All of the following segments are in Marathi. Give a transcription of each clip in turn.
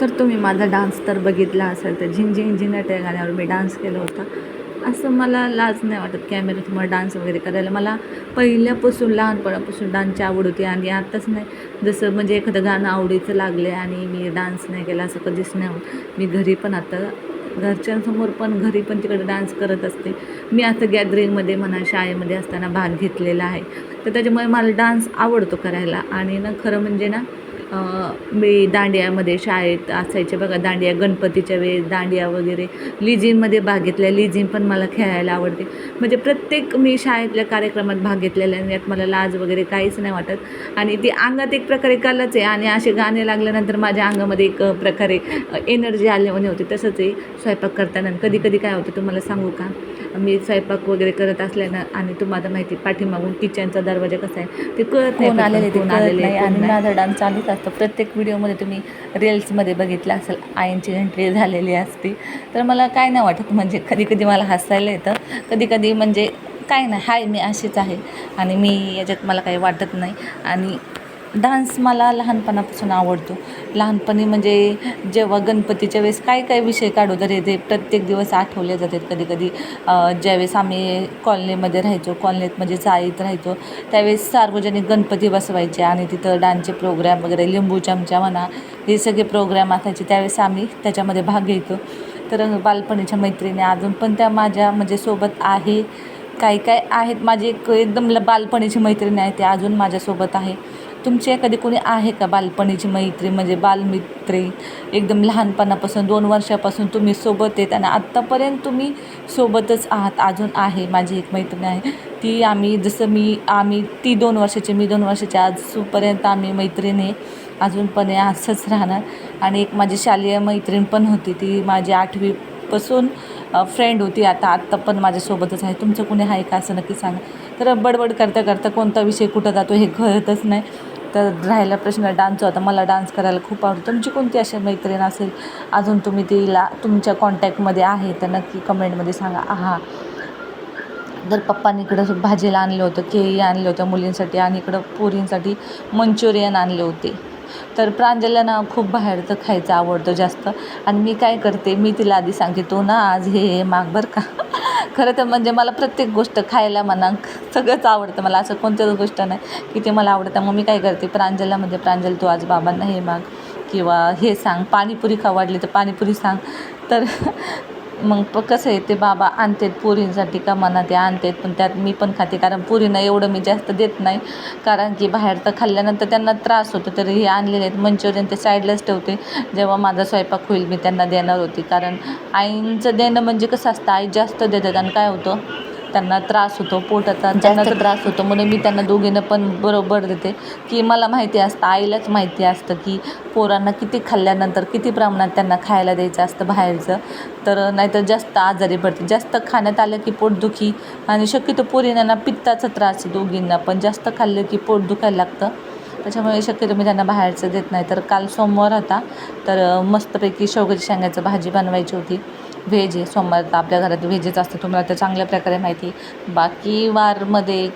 तर तुम्ही माझा डान्स तर बघितला असेल तर झिंग झिंग झिंगाट या गाण्यावर मी डान्स केला होता. असं मला लाज नाही वाटत कॅमेऱ्यासमोर डान्स वगैरे करायला. मला पहिल्यापासून लहानपणापासून डान्सची आवड होती आणि आत्ताच नाही. जसं म्हणजे एखादं गाणं आवडीचं लागले आणि मी डान्स नाही केला असं कधीच नाही मी घरी पण आता घरच्यांसमोर पण घरी पण तिकडे डान्स करत असते. मी आता गॅदरिंगमध्ये म्हणा शाळेमध्ये असताना भाग घेतलेला आहे. तर त्याच्यामुळे मला डान्स आवडतो करायला. आणि ना खरं म्हणजे ना मी दांडियामध्ये शाळेत असायचे बघा दांडिया गणपतीच्या वेळेस दांडिया वगैरे. लिजिनमध्ये भाग घेतल्या लिजिन पण मला खेळायला आवडते. म्हणजे प्रत्येक मी शाळेतल्या कार्यक्रमात भाग घेतलेला आणि यात मला लाज वगैरे काहीच नाही वाटत. आणि ती अंगात एक प्रकारे कलाच आहे आणि असे गाणे लागल्यानंतर माझ्या अंगामध्ये एक प्रकारे एनर्जी आल्याने होते. तसंच आहे स्वयंपाक करताना. कधी कधी काय होतं तुम्हाला सांगू का? मी स्वयंपाक वगैरे करत असल्यानं आणि तुम्हाला माहिती पाठीमागून किचनचा दरवाजा कसा आहे ते कळत नाही आलेले ते आणि. माझा डान्स चालूच असतं प्रत्येक व्हिडिओमध्ये तुम्ही रील्समध्ये बघितलं असेल आईंची एंट्री झालेली असते. तर मला काय नाही वाटत म्हणजे कधी कधी मला हसायला येतं. कधी कधी म्हणजे काय नाही हाय मी अशीच आहे आणि मी याच्यात मला काही वाटत नाही. आणि डान्स मला लहानपणापासून आवडतो. लहानपणी म्हणजे जेव्हा गणपतीच्या वेळेस काय काय विषय काढू तर ते प्रत्येक दिवस आठवले जातात कधी कधी. ज्यावेळेस आम्ही कॉलनीमध्ये राहायचो कॉलनीत म्हणजे चाळीत राहायचो त्यावेळेस सार्वजनिक गणपती बसवायचे आणि तिथं डान्सचे प्रोग्रॅम वगैरे लिंबू चमचा म्हणा हे सगळे प्रोग्रॅम असायचे. त्यावेळेस आम्ही त्याच्यामध्ये भाग घ्यायचो. तर बालपणीच्या मैत्रिणी अजून पण त्या माझ्या म्हणजे सोबत आहे. काही काय आहेत माझी एक एकदम बालपणीची मैत्रिणी आहे ते अजून माझ्यासोबत आहे. तुमची कधी कोणी आहे का बालपणीची मैत्री म्हणजे बालमित्री? एकदम लहानपणापासून दोन वर्षापासून तुम्ही सोबत आहेत आणि आत्तापर्यंत तुम्ही सोबतच आहात अजून आहे माझी एक मैत्रीण आहे. ती आम्ही जसं मी आम्ही ती दोन वर्षाची मी दोन वर्षाची आजपर्यंत आम्ही मैत्रिणी अजून पण आहे, असंच राहणार. आणि एक माझी शालेय मैत्रीण पण होती ती माझी आठवीपासून फ्रेंड होती. आता आत्ता पण माझ्यासोबतच आहे. तुमचं कुणी आहे का असं नक्की सांगा. तर बडबड करता करता कोणता विषय कुठं जातो हे कळतच नाही. तर राहिला प्रश्न डान्सचा होता. मला डान्स करायला खूप आवडतो. तुमची म्हणजे कोणती अशी मैत्रीण असेल अजून तुम्ही तिला तुमच्या कॉन्टॅक्टमध्ये आहे तर नक्की कमेंटमध्ये सांगा. आहा. तर पप्पांनी इकडं भाजीला आणलं होतं केळी आणलं होतं मुलींसाठी आणि इकडं पोरींसाठी मंचुरियन आणले होते. तर प्रांजलला ना खूप बाहेरचं खायचं आवडतं जास्त. आणि मी काय करते मी तिला आधी सांगते तो ना आज हे हे माग बरं का. खरं तर म्हणजे मला प्रत्येक गोष्ट खायला म्हणा सगळंच आवडतं मला असं कोणत्याच गोष्ट नाही की ते मला आवडतं. मग मी काय करते प्रांजलला म्हणजे प्रांजल तू आज बाबांना हे माग किंवा हे सांग पाणीपुरी खावाडली तर पाणीपुरी सांग. तर मग प कसं आहे ते बाबा आणतात पुरींसाठी का म्हणा ते आणतात पण त्यात मी पण खाते. कारण पोरींना एवढं मी जास्त देत नाही. कारण की बाहेर तर खाल्ल्यानंतर त्यांना त्रास होतो तर हे आणलेले आहेत. मंचुरियन ते साईडलाच ठेवते. जेव्हा माझा स्वयंपाक होईल मी त्यांना देणार होती. कारण आईंचं देणं म्हणजे कसं असतं आई जास्त देतात. आणि काय होतं त्यांना त्रास होतो पोटाचा त्यांना त्रास होतो. म्हणून मी त्यांना दोघींना पण बरोबर देते. की मला माहिती असतं आईलाच माहिती असतं की पोरांना किती खाल्ल्यानंतर किती प्रमाणात त्यांना खायला द्यायचं असतं बाहेरचं. तर नाहीतर जास्त आजारी पडते. जास्त खाण्यात आलं की पोटदुखी आणि शक्यतो पोरींना पित्ताचा त्रास आहे दोघींना पण. जास्त खाल्लं की पोट दुखायला लागतं. त्याच्यामुळे शक्यतो मी त्यांना बाहेरचं देत नाही. तर काल सोमवार होता. तर मस्तपैकी शेवगाची शेंगाची भाजी बनवायची होती. व्हेज आहे. सोमवार तर आपल्या घरात व्हेजच असतं. तुम्हाला तर चांगल्या प्रकारे माहिती बाकी वारमध्ये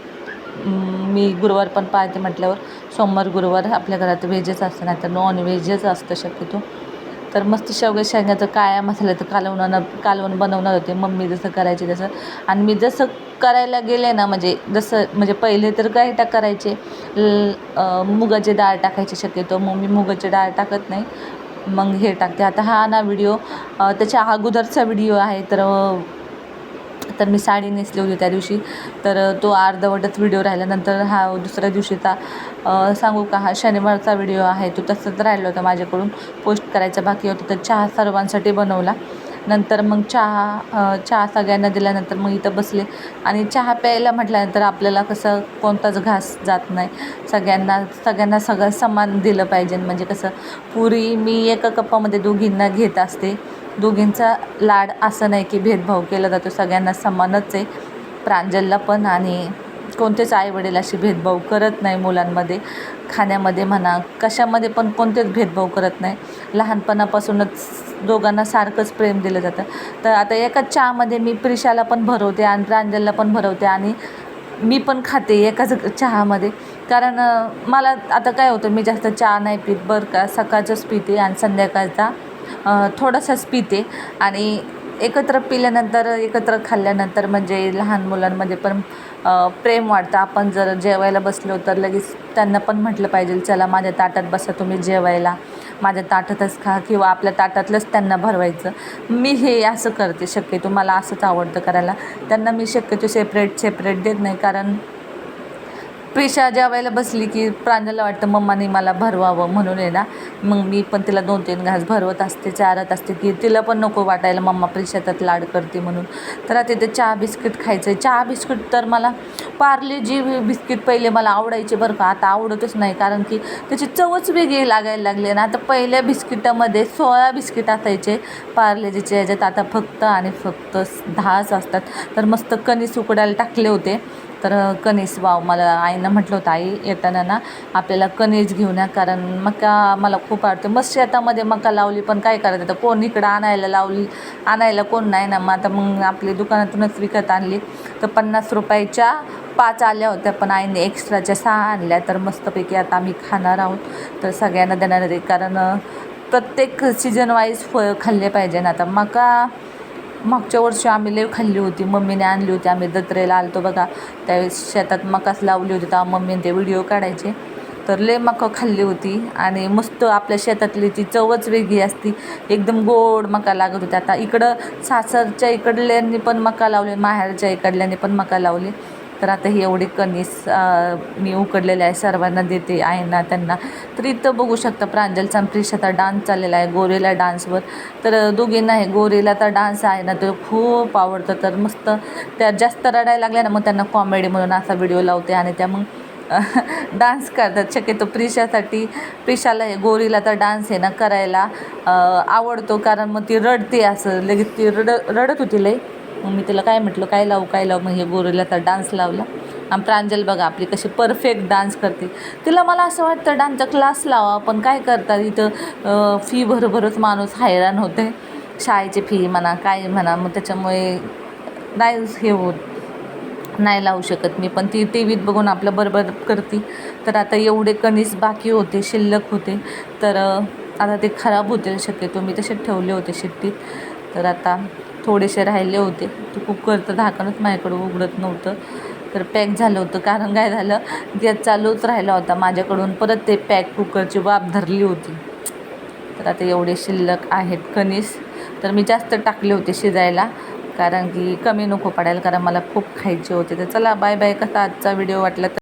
मी गुरुवार पण पाहते म्हटल्यावर सोमवार गुरुवार आपल्या घरात व्हेजच असतं. नाही तर नॉन व्हेजच असतं शक्यतो. तर मस्त शेवग्या शेंगाचं काळ्या मसाल्याचं कालवणं कालवण बनवणार होते. मम्मी जसं करायचे तसं. आणि मी जसं करायला गेले ना म्हणजे जसं म्हणजे पहिले तर काय टाक करायचे. ल मुगाची डाळ टाकायची शक्यतो. मग मी मुगाची डाळ टाकत नाही. मग हे टाकते. आता हा ना व्हिडिओ त्याच्या अगोदरचा व्हिडिओ आहे तर तर मी साडी नेसली होती त्या दिवशी. तर तो अर्धवटच व्हिडिओ राहिल्यानंतर हा दुसऱ्या दिवशीचा सांगू का हा शनिवारचा व्हिडिओ आहे. तो तसंच राहिला होता माझ्याकडून. पोस्ट करायचा बाकी होता. तर चहा सर्वांसाठी बनवला. नंतर मग चहा चहा सगळ्यांना दिल्यानंतर मग इथं बसले. आणि चहा प्यायला म्हटल्यानंतर आपल्याला कसं कोणताच घास जात नाही. सगळ्यांना सगळ्यांना सगळं समान दिलं पाहिजे. म्हणजे कसं पुरी मी एका कपामध्ये दोघींना घेत असते. दोघींचा लाड असं नाही की भेदभाव केला जातो. सगळ्यांना समानच आहे. प्रांजलला पण आणि कोणतेच आईवडील असे भेदभाव करत नाही मुलांमध्ये खाण्यामध्ये म्हणा कशामध्ये पण कोणतेच भेदभाव करत नाही. लहानपणापासूनच दोघांना सारखंच प्रेम दिलं जातं. तर आता एकाच चहामध्ये मी प्रिशाला पण भरवते आणि प्रांजलला पण भरवते आणि मी पण खाते एकाच चहामध्ये. कारण मला आता काय होतं मी जास्त चहा नाही पित बरं का सकाळचंच पिते आणि संध्याकाळचा थोडासाच पिते. आणि एकत्र पिल्यानंतर एकत्र खाल्ल्यानंतर म्हणजे लहान मुलांमध्ये पण प्रेम वाढतं. आपण जर जेवायला बसलो तर लगेच त्यांना पण म्हटलं पाहिजे चला माझ्या ताटात बसा तुम्ही जेवायला. माझ्या ताटातच खा किंवा आपल्या ताटातलंच त्यांना भरवायचं. मी हे असं करते शक्यतो. मला असंच आवडतं करायला. त्यांना मी शक्यतो सेपरेट सेपरेट देत नाही. कारण प्रिशा जेवायला बसली की प्रांजलला वाटतं मम्माने मला भरवावं म्हणून आहे ना मग मी पण तिला दोन तीन घास भरवत असते चारत असते की तिला पण नको वाटायला मम्मा प्रिशा त्यात लाड करते म्हणून. तर आता ते चहा बिस्किट खायचं आहे चहा बिस्किट तर मला पार्ले जी बिस्किट पहिले मला आवडायचे बरं का आता आवडतच नाही कारण की त्याची चवच वेगळी लागायला लागली ना आता पहिल्या बिस्किटामध्ये सोळा बिस्किट असायचे पार्लेजीचे याच्यात आता फक्त आणि फक्त दहाच असतात. तर मस्त कणीस उकडायला टाकले होते. तर कणीस वाव मला आईनं म्हटलं होतं आई येताना ना आपल्याला कणीस घेऊन या कारण मका मला खूप आवडते. मस्त शेतामध्ये मका लावली पण काय करायचं तर कोण इकडं आणायला लावली आणायला कोण नाही ना मग आता मग आपली दुकानातूनच विकत आणली. तर पन्नास रुपयाच्या पाच आल्या होत्या पण आईने एक्स्ट्राच्या सहा आणल्या तर मस्तपैकी आता आम्ही खाणार आहोत. तर सगळ्यांना देणार आहे कारण प्रत्येक सीजन वाईज फळ खाल्ले पाहिजे ना आता मका मागच्या वर्षी आम्ही लेव खाल्ली होती. मम्मीने आणली होती. आम्ही दत्रेला आलतो बघा. त्यावेळेस शेतात मकाच लावली होती. तेव्हा मम्मीने ते व्हिडिओ काढायचे. तर लय मका खाल्ली होती. आणि मस्त आपल्या शेतातली ती चवच वेगळी असती. एकदम गोड मका लागत होती. आता इकडं सासरच्या इकडल्यांनी पण मका लावले. माहेरच्या इकडल्यांनी पण मका लावली. तर आता ही एवढी कणीस मी उकडलेले आहे सर्वांना देते आहे ना त्यांना. तर इथं बघू शकता प्रांजलचा आणि प्रिशाचा डान्स चाललेला आहे गोरेला डान्सवर तर दोघींना आहे गोरेला तर डान्स आहे ना तो खूप आवडतं. तर मस्त त्या जास्त रडायला लागल्या ना मग त्यांना कॉमेडी म्हणून असा व्हिडिओ लावते आणि त्या मग डान्स करतात. शक्यतो प्रिशासाठी प्रिशाला हे गोरीला तर डान्स आहे ना करायला आवडतो. कारण मग ती रडते असं लगेच ती रड रडत होती लई. मग मी तिला काय म्हटलं काय लावू काय लावू? मग हे गोरेला तर डान्स लावला. आणि प्रांजल बघा आपली कशी परफेक्ट डान्स करते. तिला मला असं वाटतं डान्सचा क्लास लावा पण काय करतात इथं फी भरभरच माणूस हैराण होते शाळेची फी म्हणा काय म्हणा मग त्याच्यामुळे नाही हे होत नाही लावू शकत मी. पण ती टी व्हीत बघून आपलं बरोबर करते. तर आता एवढे कणीस बाकी होते शिल्लक होते. तर आता ते खराब होतील शक्यतो. मी तसे ठेवले होते शिट्टीत. तर आता थोडेसे राहिले होते. ते कुकरचं झाकणच माझ्याकडं उघडत नव्हतं. तर पॅक झालं होतं. कारण काय झालं? गॅस चालूच राहिला होता माझ्याकडून. परत ते पॅक कुकरची वाफ धरली होती. तर आता एवढे शिल्लक आहेत कणीस. तर मी जास्त टाकले होते शिजायला. कारण की कमी नको पडायला. कारण मला खूप खायचे होते. तर चला बाय बाय कसा आजचा व्हिडिओ वाटला तर